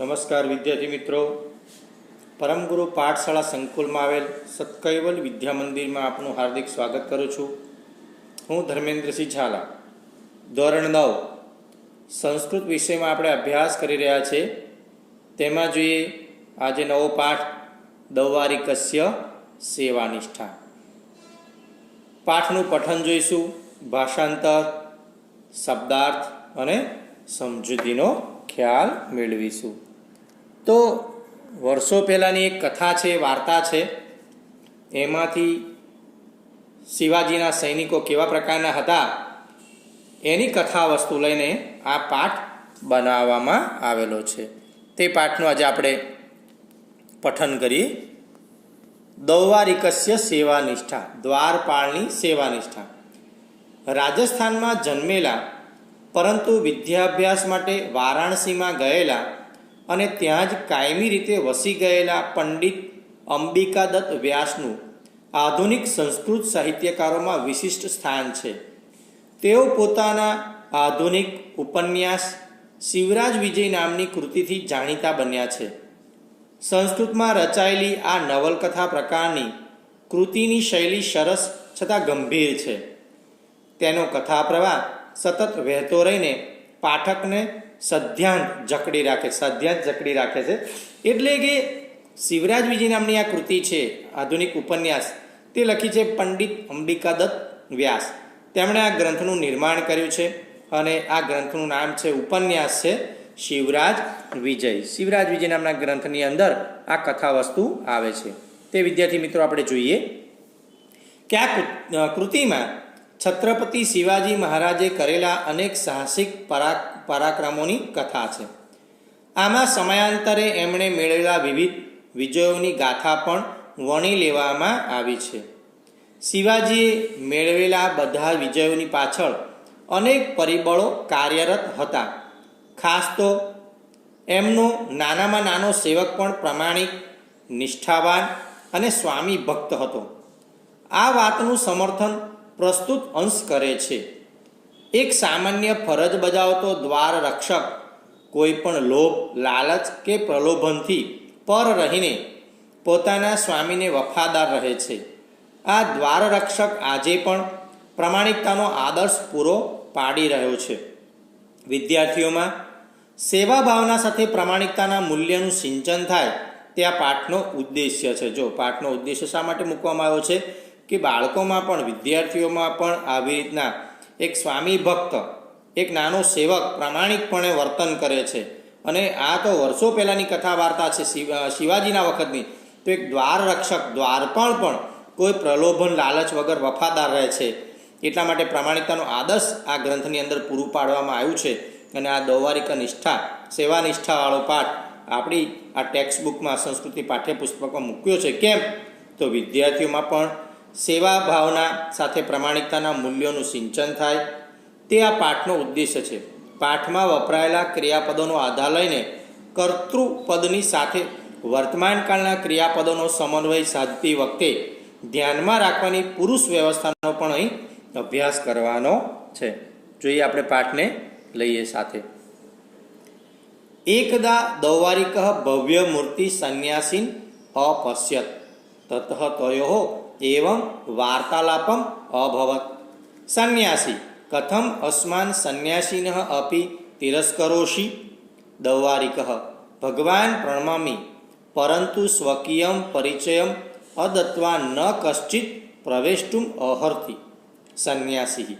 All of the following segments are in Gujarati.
નમસ્કાર વિદ્યાર્થી મિત્રો. પરમગુરુ પાઠશાળા સંકુલમાં આવેલ સત્કૈવલ વિદ્યા મંદિરમાં આપનું હાર્દિક સ્વાગત કરું છું. હું ધર્મેન્દ્રસિંહ ઝાલા. ધોરણ નવ. સંસ્કૃત વિષયમાં આપણે અભ્યાસ કરી રહ્યા છે. તેમાં જોઈએ આજે નવો પાઠ દૌવારિકસ્ય સેવાનિષ્ઠા. પાઠનું પઠન જોઈશું, ભાષાંતર, શબ્દાર્થ અને સમજૂતીનો ખ્યાલ મેળવીશું. તો વર્ષો પહેલાંની એક કથા છે, વાર્તા છે. એમાંથી શિવાજીના સૈનિકો કેવા પ્રકારના હતા, એની કથા વસ્તુ લઈને આ પાઠ બનાવવામાં આવેલો છે. તે પાઠનું આજે આપણે પઠન કરીએ. દૌવારિકસ્ય સેવાનિષ્ઠા, દ્વારપાળની સેવા નિષ્ઠા રાજસ્થાનમાં જન્મેલા, પરંતુ વિદ્યાભ્યાસ માટે વારાણસીમાં ગયેલા અને ત્યાં જ કાયમી રીતે વસી ગયેલા પંડિત અંબિકાદત્ત વ્યાસનું આધુનિક સંસ્કૃત સાહિત્યકારોમાં વિશિષ્ટ સ્થાન છે. તેઓ પોતાના આધુનિક ઉપન્યાસ શિવરાજ વિજય નામની કૃતિથી જાણીતા બન્યા છે. સંસ્કૃતમાં રચાયેલી આ નવલકથા પ્રકારની કૃતિની શૈલી સરસ છતાં ગંભીર છે. તેનો કથા પ્રવાહ સતત વહેતો રહીને પાઠકને સધ્યાંત જકડી રાખે સધ્યાંત જકડી રાખે છે. એટલે કે શિવરાજ વિજય નામની આ કૃતિ છે, આધુનિક ઉપન્યાસ, તે લખી છે પંડિત અંબિકાદત્ત વ્યાસ. તેમણે આ ગ્રંથનું નિર્માણ કર્યું છે અને આ ગ્રંથનું નામ છે ઉપન્યાસ છે શિવરાજ વિજય. શિવરાજ વિજય નામના ગ્રંથની અંદર આ કથા વસ્તુ આવે છે. તે વિદ્યાર્થી મિત્રો આપણે જોઈએ. કે આ કૃતિમાં છત્રપતિ શિવાજી મહારાજે કરેલા અનેક સાહસિક પરા પરાક્રમોની કથા છે. આમાં સમયાંતરે એમણે મેળવેલા વિવિધ વિજયોની ગાથા પણ વણી લેવામાં આવી છે. શિવાજીએ મેળવેલા બધા વિજયોની પાછળ અનેક પરિબળો કાર્યરત હતા. ખાસ તો એમનો નાનામાં નાનો સેવક પણ પ્રમાણિક, નિષ્ઠાવાન અને સ્વામી ભક્ત હતો. આ વાતનું સમર્થન પ્રસ્તુત અંશ કરે છે. એક સામાન્ય ફરજ બજાવતો દ્વાર રક્ષક, કોઈ પણ લોભ, લાલચ કે પ્રલોભનથી પર રહીને પોતાના સ્વામીને વફાદાર રહે છે. આ દ્વાર રક્ષક આજે પણ પ્રમાણિકતાનો આદર્શ પૂરો પાડી રહ્યો છે. વિદ્યાર્થીઓમાં સેવા ભાવના સાથે પ્રમાણિકતાના મૂલ્યનું સિંચન થાય, તે આ પાઠનો ઉદ્દેશ્ય છે. જો પાઠનો ઉદ્દેશ્ય શા માટે મૂકવામાં આવ્યો છે? કે બાળકોમાં પણ, વિદ્યાર્થીઓમાં પણ આવી રીતના એક સ્વામી ભક્ત, એક નાનો સેવક પ્રામાણિકપણે વર્તન કરે છે. અને આ તો વર્ષો પહેલાંની કથા વાર્તા છે શિવાજીના વખતની. તો એક દ્વાર રક્ષક દ્વારપાળ પણ કોઈ પ્રલોભન, લાલચ વગર વફાદાર રહે છે. એટલા માટે પ્રામાણિકતાનો આદર્શ આ ગ્રંથની અંદર પૂરું પાડવામાં આવ્યું છે. અને આ દૌવારિક નિષ્ઠા સેવા નિષ્ઠાવાળો પાઠ આપણી આ ટેક્સ્ટ બુકમાં સંસ્કૃતિ પાઠ્યપુસ્તકમાં મૂક્યો છે. કેમ? તો વિદ્યાર્થીઓમાં પણ સેવા ભાવના સાથે પ્રમાણિકતાના મૂલ્યોનું સિંચન થાય. તે આ પાઠનો ઉદ્દેશ્ય છે. પાઠમાં વપરાયેલા ક્રિયાપદોનો આધાર લઈને કર્તૃપદની સાથે વર્તમાનકાળના ક્રિયાપદોનો સમન્વય સાધતી વખતે ધ્યાનમાં રાખવાની પુરુષ વ્યવસ્થાનો પણ અહીં અભ્યાસ કરવાનો છે. જોઈએ આપણે પાઠને લઈએ સાથે. એકદા દૌવારિક ભવ્ય મૂર્તિ સંન્યાસીન અપશ્યત. તત તયો એવં વાર્તાલાપમ અભવત સંન્યાસી કથમ અસ્માન સંન્યાસીન અપી તિરસ્કરોષિ દૌવારિક ભગવાન પ્રણમામી પરંતુ સ્વકીયમ પરિચયમ અદત્વા ન કશ્ચિત પ્રવેષ્ટુમ અહર્તિ સંન્યાસી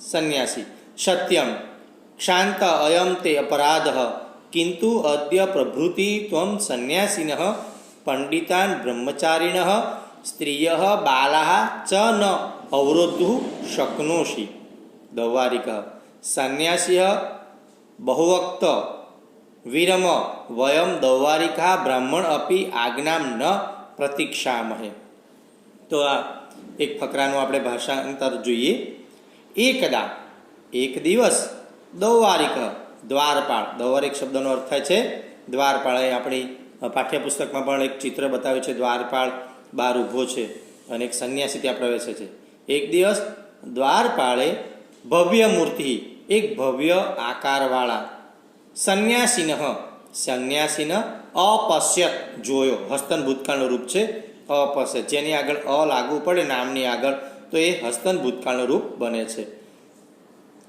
સંન્યાસી સત્યમ ક્ષાંત અયમ તે અપરાધ કિંતુ અદ્ય પ્રભૃતિ ત્વમ સંન્યાસીન પંડિતાન બ્રહ્મચારિણ સ્ત્રિય બાલા ચ ન અવરોધુ શક્નોષિ. દૌવારિક સંન્યાસી બહુવક્ત. વિરમ વયમ દૌવારિકા બ્રાહ્મણ અપી આજ્ઞામ ન પ્રતીક્ષામહે તો આ એક ફકરાનું આપણે ભાષાંતર જોઈએ. એકદા, એક દિવસ દૌવારિક દ્વારપાળ. દૌવારિક શબ્દનો અર્થ થાય છે દ્વારપાળ એ આપણી પાઠ્યપુસ્તકમાં પણ એક ચિત્ર બતાવ્યું છે દ્વારપાળ બહાર ઊભો છે અને એક સંન્યાસી ત્યાં પ્રવેશે છે. એક દિવસ દ્વારપાળે ભવ્ય મૂર્તિ, એક ભવ્ય આકારવાળા. સંન્યાસીન સંન્યાસીન અપશ્યત જોયો. હસ્તન ભૂતકાળનું રૂપ છે અપશ્યત જેની આગળ અ લાગુ પડે, નામની આગળ, તો એ હસ્તન ભૂતકાળનું રૂપ બને છે.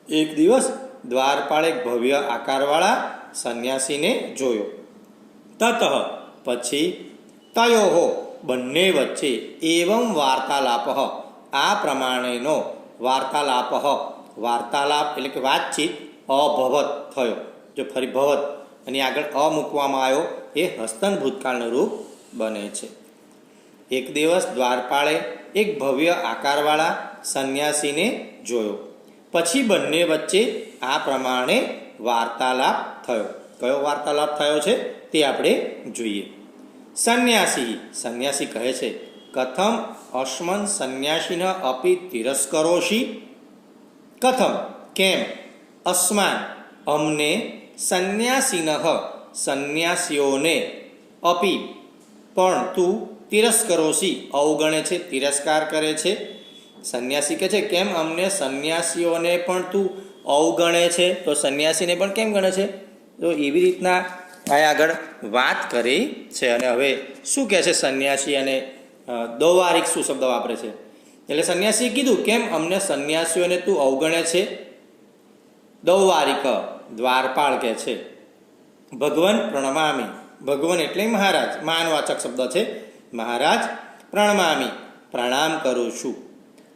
એક દિવસ દ્વારપાળ ભવ્ય આકારવાળા સંન્યાસીને જોયો. તત પછી તયો બંને વચ્ચે એવમ વાર્તાલાપ. આ પ્રમાણેનો વાર્તાલાપ વાર્તાલાપ એટલે કે વાતચીત અભવત થયો. જો ફરી ભવત અને આગળ અ મૂકવામાં આવ્યો, એ હસ્તન ભૂતકાળનું રૂપ બને છે. એક દિવસ દ્વારપાળે એક ભવ્ય આકારવાળા સંન્યાસીને જોયો. પછી બંને વચ્ચે આ પ્રમાણે વાર્તાલાપ થયો. કયો વાર્તાલાપ થયો છે તે આપણે જોઈએ. સંન્યાસી સંન્યાસી કહે છે, કથમ અશ્મન સંન્યાસીન અપી તિરસ્કરોશી. કથમ, કેમ? અસ્માન, અમને સંન્યાસીન, સંન્યાસીઓને અપી. પણ તું તિરસ્કરોશી, અવગણે છે, તિરસ્કાર કરે છે. સંન્યાસી કહે છે, કેમ અમને સંન્યાસીઓને પણ તું અવગણે છે? તો સંન્યાસીને પણ કેમ ગણે છે? તો એવી રીતના અહીં આગળ વાત કરી છે અને હવે શું કહે છે સંન્યાસી અને દૌવારિક શું શબ્દ વાપરે છે? એટલે સંન્યાસી કીધું, કેમ અમને સંન્યાસીઓને તું અવગણે છે? દૌવારિક દ્વારપાળ કહે છે, ભગવાન પ્રણમામી. ભગવાન એટલે મહારાજ, માનવાચક શબ્દ છે. મહારાજ પ્રણમામી, પ્રણામ કરું છું.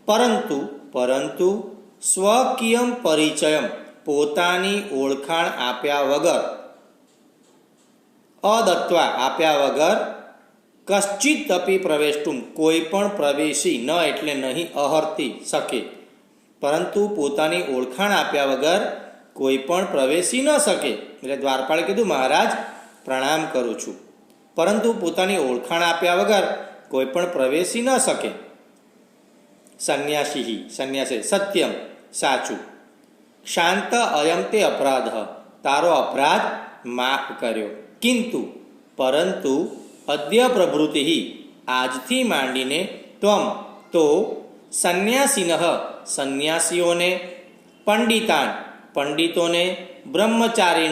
પરંતુ પરંતુ સ્વકીયમ પરિચયમ પોતાની ઓળખાણ આપ્યા વગર અદત્વા આપ્યા વગર કશ્ચિત તપી પ્રવેશતું કોઈ પણ પ્રવેશી ન એટલે નહીં અહર્તી શકે. પરંતુ પોતાની ઓળખાણ આપ્યા વગર કોઈ પણ પ્રવેશી ન શકે. એટલે દ્વારપાળે કીધું, મહારાજ, પ્રણામ કરું છું. પરંતુ પોતાની ઓળખાણ આપ્યા વગર કોઈ પણ પ્રવેશી ન શકે. સંન્યાસી સંન્યાસી, સત્યમ, સાચું. શાંત અયમ તે અપરાધ. તારો અપરાધ માફ કર્યો. કિંતુ, પરંતુ અદ્ય પ્રભૃતિ આજથી માંડીને ત્વમ, તો સંન્યાસીન સંન્યાસીઓને, પંડિતાન, પંડિતોને, બ્રહ્મચારીણ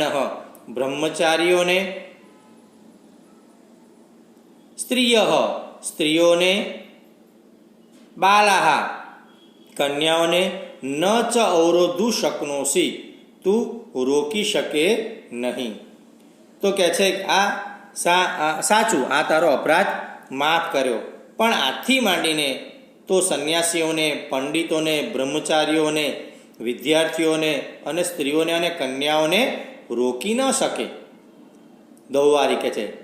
બ્રહ્મચારીઓને, સ્ત્રીય સ્ત્રીઓને, બાલાહા કન્યાઓને, ન ચ અવરોધુ શકનોસી, તું રોકી શકે નહીં. તો કહે છે, આ સા સાચું, આ તારો અપરાધ? માફ કર્યો. પણ આથી માંડીને તો સંન્યાસીઓને, પંડિતોને, બ્રહ્મચારીઓને, વિદ્યાર્થીઓને અને સ્ત્રીઓને અને કન્યાઓને રોકી ન શકે. દૌવારી કે છે,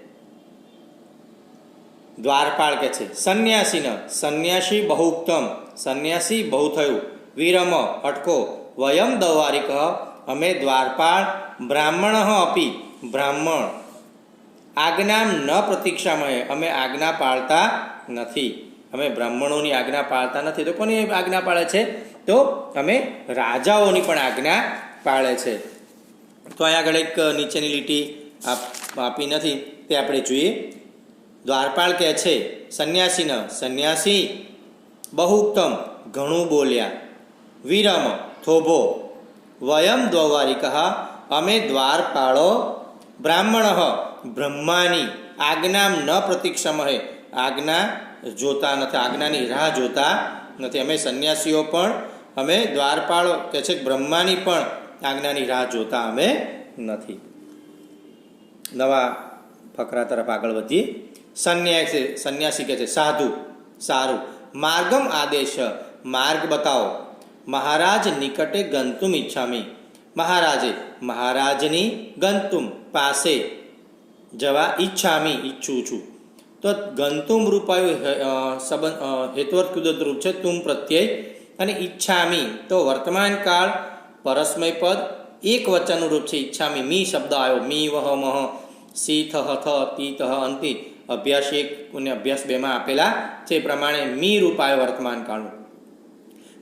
દ્વારપાળ કે છે, સંન્યાસીન, સંન્યાસી બહુ ઉત્તમ સંન્યાસી બહુ થયું. વિરમ, અટકો, વયમ દૌવારિક અમે દ્વારપાળ બ્રાહ્મણ અપી બ્રાહ્મણ. આજ્ઞામ ન પ્રતીક્ષામય. અમે આજ્ઞા પાળતા નથી. અમે બ્રાહ્મણોની આજ્ઞા પાળતા નથી. તો કોની આજ્ઞા પાળે છે? તો અમે રાજાઓની પણ આજ્ઞા પાળે છે. તો અહીંયા આગળ એક નીચેની લીટી આપ નથી. તે આપણે જોઈએ. દ્વારપાળ કહે છે, સંન્યાસીન, સંન્યાસી બહુત્તમ ઘણું બોલ્યા. વિરમ, થોભો. વયમ દ્વારિક, અમે દ્વારપાળો બ્રાહ્મણ બ્રહ્માની આજ્ઞામ ન પ્રતિક્ષમહે. આજ્ઞા જોતા નથી, આજ્ઞાની રાહ જોતા નથી. અમે સંન્યાસીઓ પણ, અમે દ્વારપાળો કે છે બ્રહ્માની પણ આજ્ઞાની રાહ જોતા અમે નથી. નવા ફકરા તરફ આગળ વધીએ. સંન્યાસી સંન્યાસી કહે છે, સાધુ, સારું. માર્ગમ આદેશ, માર્ગ બતાવો. મહારાજ નિકટે ગંતુમ ઈચ્છામી. મહારાજે, મહારાજની ગંતુમ પાસે જવા ઈચ્છામી ઈચ્છું છું. તો ગંતુમ રૂપાયું સંબંધ હેતુવર્ત રૂપ છે, તુમ પ્રત્યય અને ઈચ્છામી. તો વર્તમાન કાળ પરસ્મય પદ એક વચનનું રૂપ છે, ઈચ્છામી. મી શબ્દ આવ્યો મી વહ મહ સી થ થ અંતિ. અભ્યાસ એક અને અભ્યાસ બેમાં આપેલા છે પ્રમાણે મી રૂપાય વર્તમાન કાળનું.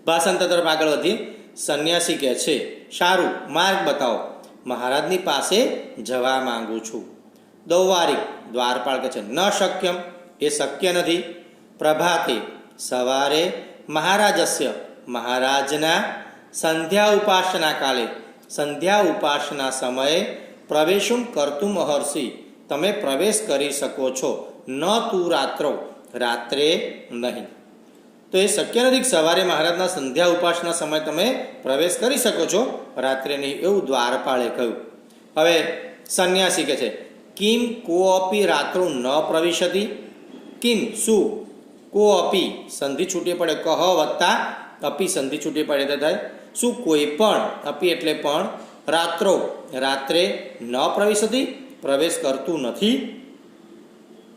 ભાષાંતર તરફ આગળ વધીએ. સંન્યાસી કહે છે સારું, માર્ગ બતાવો. મહારાજની પાસે જવા માંગુ છું. દૌવારી દ્વારપાળ કહે છે, ન શક્યમ, એ શક્ય નથી. પ્રભાતે સવારે મહારાજસ્ય, મહારાજના સંધ્યા ઉપાસના કાલે, સંધ્યા ઉપાસના સમયે પ્રવેશું કરતું મહર્ષિ, તમે પ્રવેશ કરી શકો છો. ન તું રાત્રો, રાત્રે નહીં. તો એ શક્ય નથી સવારે મહારાજના સંધ્યા ઉપાસના સમય તમે પ્રવેશ કરી શકો છો. રાત્રે નહીં એવું દ્વારપાળે કહ્યું. હવે સંન્યાસી કહે છે, કિમ કોઅપી રાત્રો ન પ્રવિશતી? કિમ શું? કોઅપી સંધિ છૂટી પડે? કહ વત્તા, અપી સંધિ છૂટી પડે તો થાય. શું કોઈ પણ અપી એટલે પણ રાત્રો, રાત્રે ન પ્રવિશતી? પ્રવેશ કરતું નથી.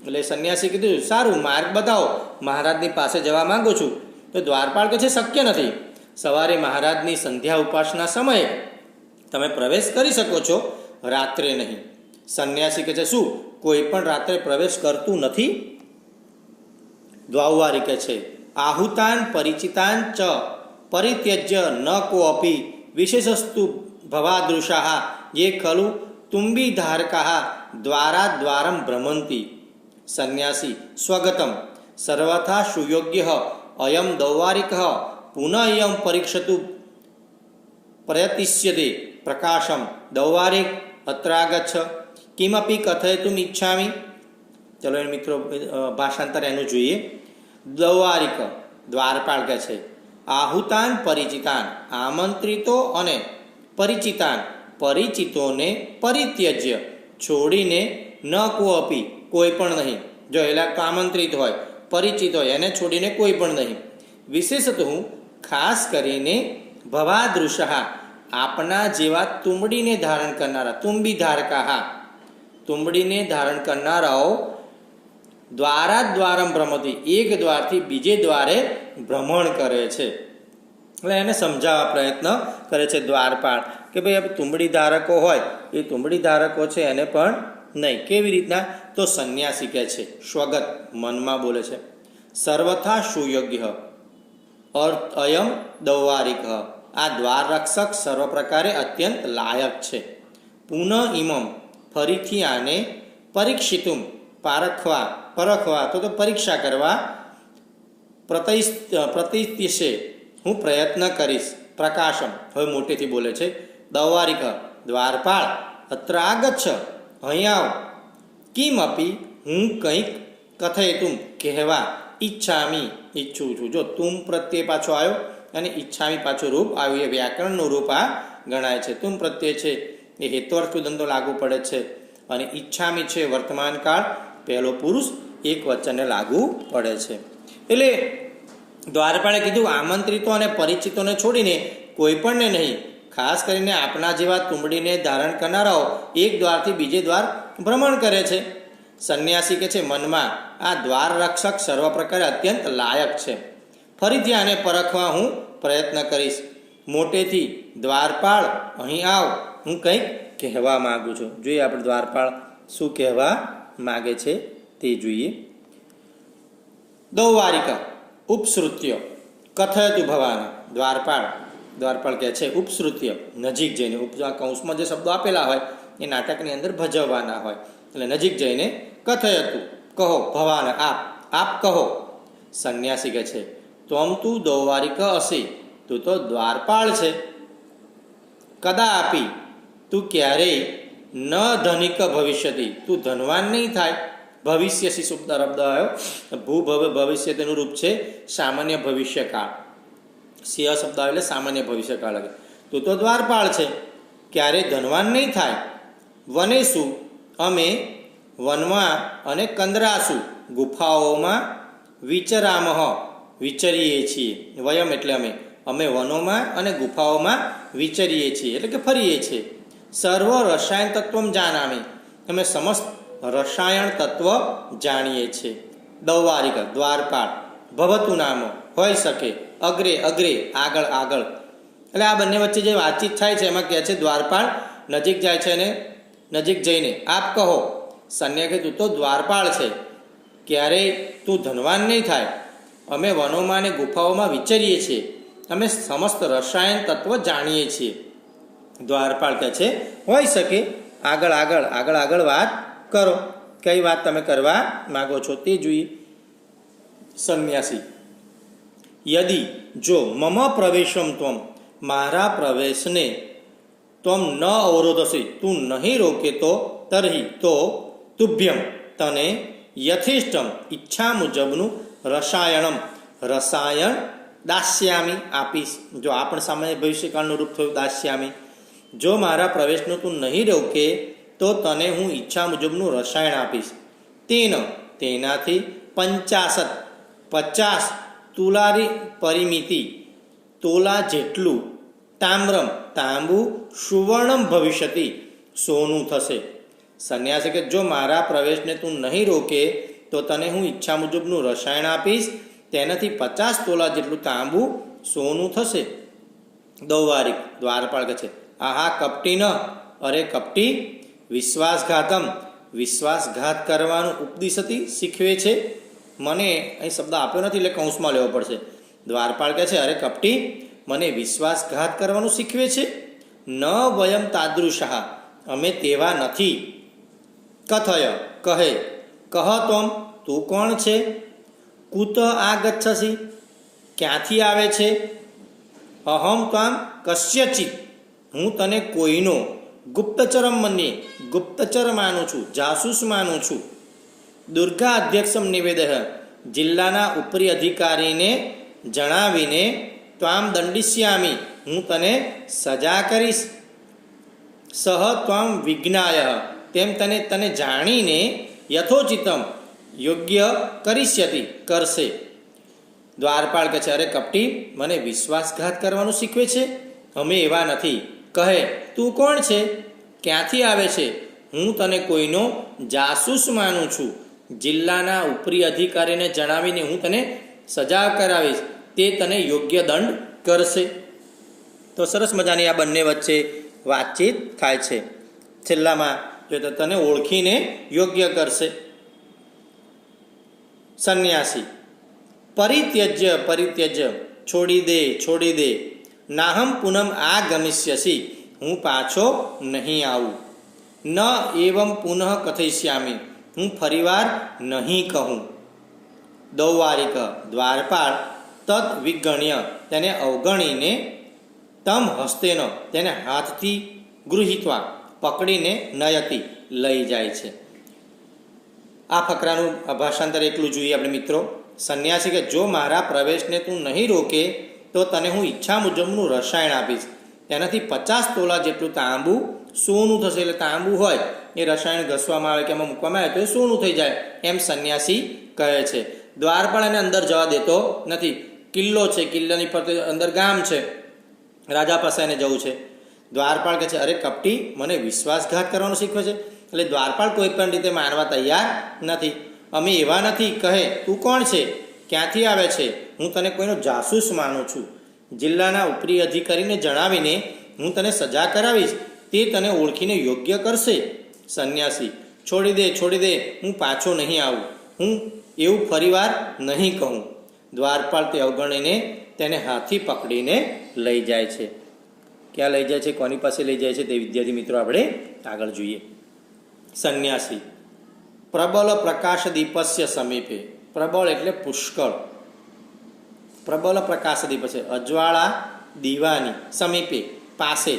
એટલે સંન્યાસી કીધું, સારું, માર્ગ બતાવો. મહારાજની પાસે જવા માંગુ છું. તો દ્વારપાળ કે છે, શક્ય નથી. સવારે મહારાજની સંધ્યા ઉપાસના સમયે તમે પ્રવેશ કરી શકો છો, રાત્રે નહીં. સંન્યાસી કે છે, શું? કોઈ પણ રાત્રે પ્રવેશ કરતું નથી? દ્વાઉવારી કે છે, આહુતાન પરિચિતાન ચ, પરિત્યજ્ય ન કોઅપી વિશેષસ્તુ ભવાદૃશાહ. જે ખલુ તુંબી ધારકાહ. દ્વારા દ્વારમ ભ્રમંતી. સંન્યાસી સ્વગતમ સર્વથા સુયોગ્ય અયમ દૌવારિક પુનઃ અયમ પરીક્ષતુ પ્રયતિષ્યતે પ્રકાશમ દૌવારિક અત્રાગચ્છ કિમપી કથયતું ઈચ્છામી ચલો એ મિત્રો ભાષાંતર એનું જોઈએ દૌવારિક દ્વારપાળ કહે છે આહુતાન પરિચિતાન આમંત્રિતો અને પરિચિતાન પરિચિતોને પરિત્યજ્ય છોડીને ન કોઅપી કોઈ પણ નહીં. જો એલા તો આમંત્રિત હોય, પરિચિત હોય, એને છોડીને કોઈ પણ નહીં. વિશેષત હું ખાસ કરીને ભવાદૃશહા આપના જેવા તુંબડીને ધારણ કરનારા, તુંબી ધારકા. તુંબડીને ધારણ કરનારાઓ દ્વારા દ્વારમ ભ્રમતી એક દ્વારથી બીજે દ્વારે ભ્રમણ કરે છે. એટલે એને સમજાવવા પ્રયત્ન કરે છે દ્વારપાળ, કે ભાઈ તુંબડી ધારકો હોય, એ તુંબડી ધારકો છે, એને પણ નહીં. કેવી રીતના? તો સંન્યાસી કહે છે. સ્વગત મનમાં બોલે છે. સર્વથા સુયોગ્ય અર્થ અયમ દૌવારિક. આ દ્વાર રક્ષક સર્વ પ્રકારે અત્યંત લાયક છે. પુનઃ ઇમમ ફરીથી આને પરીક્ષિતુમ, પારખવા, પરખવા, તો તો પરીક્ષા કરવા પ્રતિષ્ઠિશે. હું પ્રયત્ન કરીશ. પ્રકાશમ, હવે મોટેથી બોલે છે. દવારિક, દ્વારપાળ અત્ર આગચ્છ અહીં આવ કિમ અપી હું કંઈક કથયતું કહેવા ઈચ્છામી ઈચ્છું છું જો તુમ પ્રત્યે પાછો આવ્યો અને ઈચ્છામી પાછું રૂપ આવ્યું એ વ્યાકરણનું રૂપ આ ગણાય છે તુમ પ્રત્યે છે એ હેતુઅર્થ ધંધો લાગુ પડે છે અને ઈચ્છામી છે વર્તમાન કાળ પહેલો પુરુષ એક વચનને લાગુ પડે છે એટલે દ્વારપાળે કીધું આમંત્રિતો અને પરિચિતોને છોડીને કોઈ પણને નહીં ખાસ કરીને આપણા જેવા તુંબડીને ધારણ કરનારાઓ એક દ્વારથી બીજે દ્વાર ભ્રમણ કરે છે. સંન્યાસી કે છે, મનમાં આ દ્વાર રક્ષક સર્વ પ્રકારે અત્યંત લાયક છે. ફરીથી આને પરખવા હું પ્રયત્ન કરીશ. મોટેથી, દ્વારપાળ, અહીં આવ. હું કંઈક કહેવા માગું છું. જોઈએ આપણે દ્વારપાળ શું કહેવા માગે છે તે જોઈએ. દૌવારિકા, ઉપસૃત્ય, કથયતુ ભવાન. દ્વારપાળ દ્વારપાળ કહે છે, ઉપસૃત્ય, નજીક જઈને. ઉપ કૌંસમાં જે શબ્દો આપેલા હોય એ નાટકની અંદર ભજવવાના હોય. એટલે નજીક જઈને કથયતું કહો, ભવાન, આપ આપ કહો. સંન્યાસી કહે છે, તોમ તું દૌવારિક અસી, તું તો દ્વારપાળ છે. કદા આપી તું ક્યારેય ન ધનિક ભવિષ્યથી તું ધનવાન નહીં થાય. ભવિષ્ય શી શુભ શબ્દ આવ્યો? ભૂ ભવિષ્ય તેનું રૂપ છે સામાન્ય ભવિષ્યકાળ. સિંહ શબ્દ આવે એટલે સામાન્ય ભવિષ્યકાળ તું તો દ્વારપાળ છે, ક્યારેય ધનવાન નહીં થાય. વનેશું અમે વનમાં અને કંદરાશું ગુફાઓમાં વિચરામહ, વિચરીએ છીએ. વયમ એટલે અમે. અમે વનોમાં અને ગુફાઓમાં વિચરીએ છીએ, એટલે કે ફરીએ છીએ. સર્વ રસાયણ તત્વમ જાણામી અમે સમસ્ત રસાયણ તત્વ જાણીએ છીએ. દૌવારિક દ્વારપાળ, ભવતું નામો હોઈ શકે. અગ્રે અગ્રે, આગળ આગળ. એટલે આ બંને વચ્ચે જે વાતચીત થાય છે, એમાં કહે છે, દ્વારપાળ નજીક જાય છે અને નજીક જઈને આપ કહો સન્યા કે તું તો દ્વારપાળ છે. ક્યારેય તું ધનવાન નહીં થાય. અમે વનોમાં અને ગુફાઓમાં વિચરીએ છીએ. અમે સમસ્ત રસાયણ તત્વ જાણીએ છીએ. દ્વારપાળ કહે છે હોઈ શકે. આગળ આગળ આગળ આગળ વાત કરો. કઈ વાત તમે કરવા માગો છો તે જોઈએ. સંન્યાસી, યદી જો મમ પ્રવેશમ ત્વમ, મારા પ્રવેશને ત્વમ ન અવરોધસી તું નહીં રોકે તો તરહી તો તુભ્યમ તને યથેષ્ટમ ઈચ્છા મુજબનું રસાયણમ રસાયણ દાસ્યામી આપીશ જો આ પણ સામાન્ય ભવિષ્યકાળનું રૂપ થયું, દાસ્યામી। જો મારા પ્રવેશનું તું નહીં રોકે, તો તને હું ઈચ્છા મુજબનું રસાયણ આપીશ। તેન, તેનાથી પંચાસત, પચાસ તુલારી પરિમિતિ, તોલા જેટલું તામ્રમ, તાંબુ, સુવર્ણમ ભવિષ્યતિ, સોનું થશે. સંન્યાસી કે જો મારા પ્રવેશને તું નહીં રોકે, તો તને હું ઈચ્છા મુજબનું રસાયણ આપીશ, તેનાથી પચાસ તોલા જેટલું તાંબુ, સોનું થશે. દૌવારિક દ્વારપાળ કહે છે, આહા, કપટી ન. અરે કપટી, વિશ્વાસઘાતમ. વિશ્વાસઘાત કરવાનું ઉપદિશતી શીખવે છે. મને અહીં શબ્દ આપ્યો નથી, એટલે કૌંસમાં લેવો પડશે. દ્વારપાળ કહે છે, અરે કપટી મને વિશ્વાસઘાત કરવાનું શીખવે છે? ન વયમ તાદૃશાહ અમે તેવા નથી. કથય, કહે, કહ તોમ, તું કોણ છે? કુત ગચ્છસી ક્યાંથી આવે છે? અહમ ત્વામ કશ્યચિત હું તને કોઈનો ગુપ્તચરમ મને ગુપ્તચર માનું છું, જાસૂસ માનું છું. દુર્ગા અધ્યક્ષમ નિવેદહ જિલ્લાના ઉપરી અધિકારીને જણાવીને ત્વામ દંડિષ્યામી હું તને સજા કરીશ સહ ત્વામ વિજ્ઞાય તેમ તને તને જાણીને યથોચિતમ યોગ્ય કરીશ્યતી કરશે દ્વારપાળ કહે છે અરે કપટી મને વિશ્વાસઘાત કરવાનું શીખવે છે અમે એવા નથી કહે તું કોણ છે ક્યાંથી આવે છે હું તને કોઈનો જાસૂસ માનું છું જિલ્લાના ઉપરી અધિકારીને જણાવીને હું તને સજા કરાવીશ તે તને યોગ્ય દંડ કરશે. તો સરસ મજાની આ બંને વચ્ચે વાતચીત થાય છે. છેલ્લામાં જો તો તને ઓળખીને યોગ્ય કરશે. સંન્યાસી, પરિત્યજ્ય પરિત્યજ્ય, છોડી દે છોડી દે. નાહમ પૂનમ આ ગમિષ્યસી, હું પાછો નહીં આવું. ન એવમ પુનઃ કથયિષ્યામી, હું ફરીવાર નહીં કહું. દૌવારિક દ્વારપાળ તદ વિગણ્ય તેને અવગણીને તમ હસ્તેનો તેને હાથથી ગૃહિતવા પકડીને નયતી લઈ જાય છે. આ ફકરાનું ભાષાંતર એટલું જોઈએ આપણે મિત્રો. સંન્યાસી કે જો મારા પ્રવેશને તું નહીં રોકે, તો તને હું ઈચ્છા મુજબનું રસાયણ આપીશ. તેનાથી પચાસ તોલા જેટલું તાંબુ સોનું થશે એટલે તાંબુ હોય, એ રસાયણ ઘસવામાં આવે કે એમાં મૂકવામાં આવે તો એ સોનું થઈ જાય, એમ સંન્યાસી કહે છે. દ્વાર પણ એને અંદર જવા દેતો નથી. કિલ્લો છે, કિલ્લાની ફરતે અંદર ગામ છે. રાજા પાસે એને જવું છે. દ્વારપાળ કહે છે, અરે કપટી, મને વિશ્વાસઘાત કરવાનું શીખવે છે. એટલે દ્વારપાળ કોઈ પણ રીતે માનવા તૈયાર નથી. અમે એવા નથી, કહે, તું કોણ છે? ક્યાંથી આવે છે? હું તને કોઈનો જાસૂસ માનું છું. જિલ્લાના ઉપરી અધિકારીને જણાવીને, હું તને સજા કરાવીશ. તે તને ઓળખીને યોગ્ય કરશે. સંન્યાસી, છોડી દે છોડી દે, હું પાછો નહીં આવું. હું એવું ફરીવાર નહીં કહું. દ્વારપાળ તે અવગણીને તેને હાથી પકડીને લઈ જાય છે. ક્યાં લઈ જાય છે? કોની પાસે લઈ જાય છે? તે વિદ્યાર્થી મિત્રો આપણે આગળ જોઈએ. સંન્યાસી. પ્રબલ પ્રકાશ દીપસ્ય સમીપે. પ્રબળ એટલે પુષ્કળ. પ્રબલ પ્રકાશ દીપ છે. અજવાળા દીવાની સમીપે, પાસે.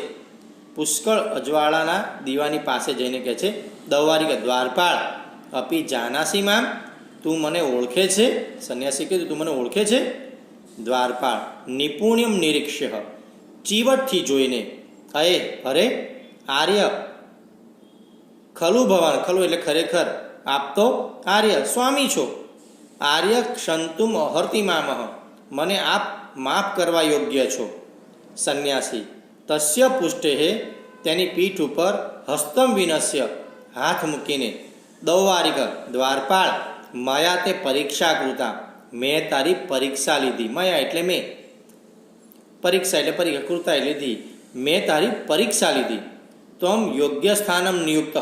પુષ્કળ અજવાળાના દીવાની પાસે જઈને કહે છે, દવારી દ્વારપાળ, અપી જાનાસીમાં તું મને ઓળખે છે? સંન્યાસી કીધું તું મને ઓળખે છે? દ્વારપાળ, નિપુણ્યમ નિરીક્ષ્ય ચીવટથી જોઈને અરે અરે, આર્ય, ખલુ ભવાન, ખલુ એટલે ખરેખર, આપ તો આર્ય, સ્વામી છો. આર્ય ક્ષંતુમ અહર્તિ મામહ મને આપ માફ કરવા યોગ્ય છો. સંન્યાસી, તસ્ય પુષ્ટે તેની પીઠ ઉપર હસ્તમ વિનસ્ય, હાથ મૂકીને દૌવારિક, દ્વારપાળ મયા તે પરીક્ષા કૃતા. મેં તારી પરીક્ષા લીધી. મયા એટલે મેં. પરીક્ષા એટલે પરીક્ષા કૃતા લીધી. મેં તારી પરીક્ષા લીધી. તમ યોગ્ય સ્થાનમ નિયુક્ત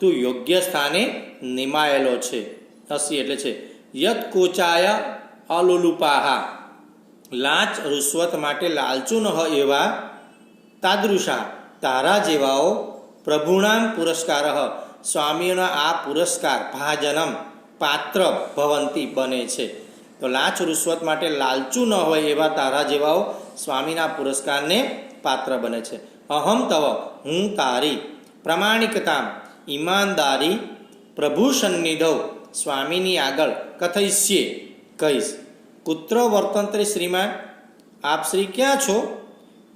તું યોગ્ય સ્થાને નિમાયેલો છે. હસી એટલે છે. યત કોચાય અલુલુપાહા. લાંચ રૂશ્વત માટે લાલચુ ન એવા તાદૃશા. તારા જેવાઓ પ્રભુણામ પુરસ્કાર. સ્વામીઓના આ પુરસ્કાર ભાજનમ. પાત્ર ભવંતી બને છે. તો લાંચ રૂશ્વત માટે લાલચુ ન હોય એવા તારા જેવાઓ સ્વામીના પુરસ્કારને પાત્ર બને છે. અહમ તવ હું તારી પ્રમાણિકતા ઈમાનદારી પ્રભુ સન્નિધવ સ્વામીની આગળ કથૈષ્યે કહીશ. કુત્ર વર્તંત્રે શ્રીમાન, આપ શ્રી ક્યાં છો?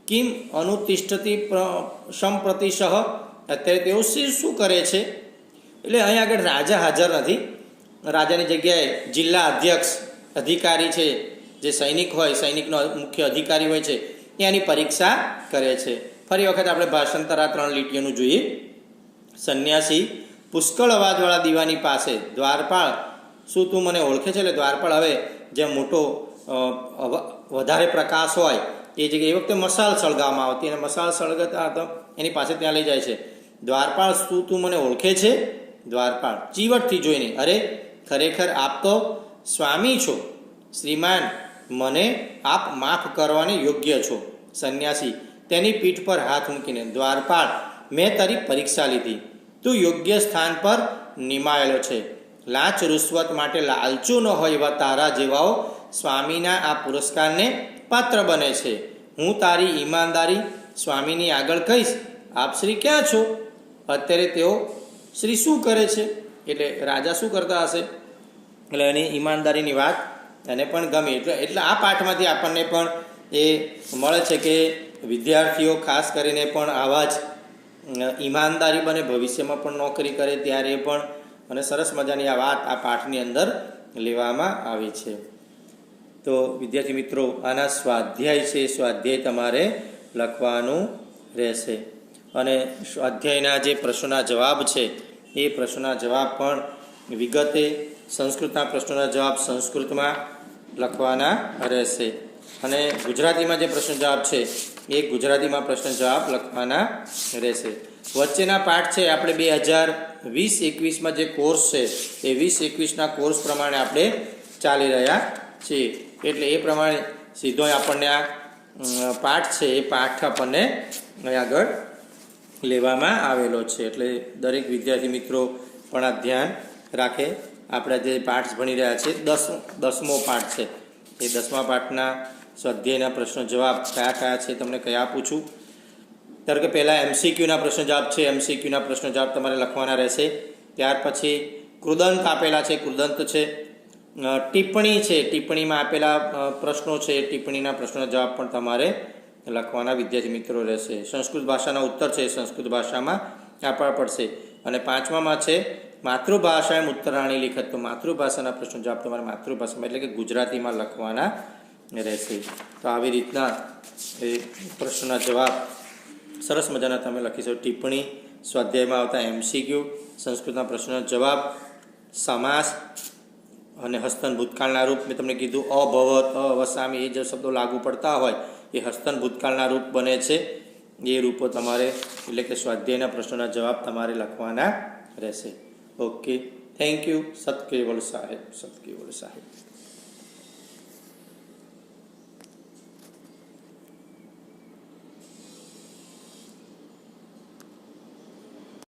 કિમ અનુતિષ્ઠતી પ્ર- સંપ્રતિશઃ? અત્યારે તેઓ શ્રી શું કરે છે? એટલે અહીં આગળ રાજા હાજર નથી. રાજાની જગ્યાએ જિલ્લા અધ્યક્ષ અધિકારી છે, જે સૈનિક હોય, સૈનિકનો મુખ્ય અધિકારી હોય છે, એ આની પરીક્ષા કરે છે. ફરી વખત આપણે ભાષાંતર આ ત્રણ લીટીઓનું જોઈએ. સંન્યાસી પુષ્કળ અવાજવાળા દીવાની પાસે દ્વારપાળ, શું તું મને ઓળખે છે? એટલે દ્વારપાળ હવે જે મોટો વધારે પ્રકાશ હોય, એ જગ્યાએ એ વખતે મસાલ સળગાવવામાં આવતી અને મસાલ સળગતા તો એની પાસે ત્યાં લઈ જાય છે. દ્વારપાળ, શું તું મને ઓળખે છે? દ્વારપાળ. ચીવટથી જોઈને, અરે ખરેખર આપ તો સ્વામી છો. શ્રીમાન, મને આપ માફ કરવાને યોગ્ય છો. સંન્યાસી, તેની પીઠ પર હાથ મૂકીને દ્વારપાળ, મેં તારી પરીક્ષા લીધી. તું યોગ્ય સ્થાન પર નિમાયેલો છે. લાંચ રૂશ્વત માટે લાલચુ ન હોય એવા તારા જેવાઓ સ્વામીના આ પુરસ્કારને પાત્ર બને છે. હું તારી ઈમાનદારી સ્વામીની આગળ કહીશ. આપ શ્રી ક્યાં છો? અત્યારે તેઓ શ્રી શું કરે છે? એટલે રાજા શું કરતા હશે? એટલે એની ઈમાનદારીની વાત એને પણ ગમી. એટલે એટલે આ પાઠમાંથી આપણને પણ એ મળે છે કે વિદ્યાર્થીઓ ખાસ કરીને પણ આવા જ ઈમાનદારી બને, ભવિષ્યમાં પણ નોકરી કરે ત્યારે પણ અને સરસ મજાની આ વાત આ પાઠની અંદર લેવામાં આવી છે. તો વિદ્યાર્થી મિત્રો, આના સ્વાધ્યાય છે. સ્વાધ્યાય તમારે લખવાનું રહેશે. અને સ્વાધ્યાયના જે પ્રશ્નોના જવાબ છે એ પ્રશ્નોના જવાબ પણ વિગતે સંસ્કૃતના પ્રશ્નોના જવાબ સંસ્કૃતમાં લખવાના રહેશે. અને ગુજરાતીમાં જે પ્રશ્ન જવાબ છે, એ ગુજરાતીમાં પ્રશ્ન જવાબ લખવાના રહેશે. વચ્ચેના પાઠ છે, આપણે બે હજાર વીસ એકવીસમાં જે કોર્સ છે, એ વીસ એકવીસના કોર્સ પ્રમાણે આપણે ચાલી રહ્યા છીએ. એટલે એ પ્રમાણે સીધો આપણને આ પાઠ છે, એ પાઠ આપણને આગળ લેવામાં આવેલો છે. એટલે દરેક વિદ્યાર્થી મિત્રો પણ આ ધ્યાન રાખે. આપણે જે પાઠ ભણી રહ્યા છે દસ, દસમો પાઠ છે. એ દસમા પાઠના સ્વાધ્યાયના પ્રશ્નો જવાબ કયા કયા છે તમને કયા પૂછું ધારો કે પહેલાં એમસીક્યુના પ્રશ્નો જવાબ છે. એમસીક્યુના પ્રશ્નો જવાબ તમારે લખવાના રહેશે. ત્યાર પછી કૃદંત આપેલા છે, કૃદંત છે. ટિપ્પણી છે. ટિપ્પણીમાં આપેલા પ્રશ્નો છે. ટિપ્પણીના પ્રશ્નોના જવાબ પણ તમારે લખવાના વિદ્યાર્થી મિત્રો રહેશે. સંસ્કૃત ભાષાના ઉત્તર છે સંસ્કૃત ભાષામાં આપવા પડશે. અને પાંચમામાં છે માતૃભાષા એમ ઉત્તરાણી લિખત. તો માતૃભાષાના પ્રશ્નો જવાબ તમારે માતૃભાષામાં એટલે કે ગુજરાતીમાં લખવાના રહેશે. તો આવી રીતના એ પ્રશ્નના જવાબ સરસ મજાના તમે લખીશો ટિપ્પણી, સ્વાધ્યાયમાં આવતા એમસીક્યુ, સંસ્કૃતના પ્રશ્નનો જવાબ, સમાસ અને હસ્તન ભૂતકાળના રૂપ. મેં તમને કીધું અભવત, અવસામી, એ જે શબ્દો લાગુ પડતા હોય. એ હસ્તન ભૂતકાળના રૂપ બને છે. એ રૂપો તમારે, એટલે કે સ્વાધ્યાયના પ્રશ્નોના જવાબ તમારે લખવાના રહેશે. ઓકે થેન્ક યુ સત કેવલ સાહેબ સત કેવલ સાહેબ.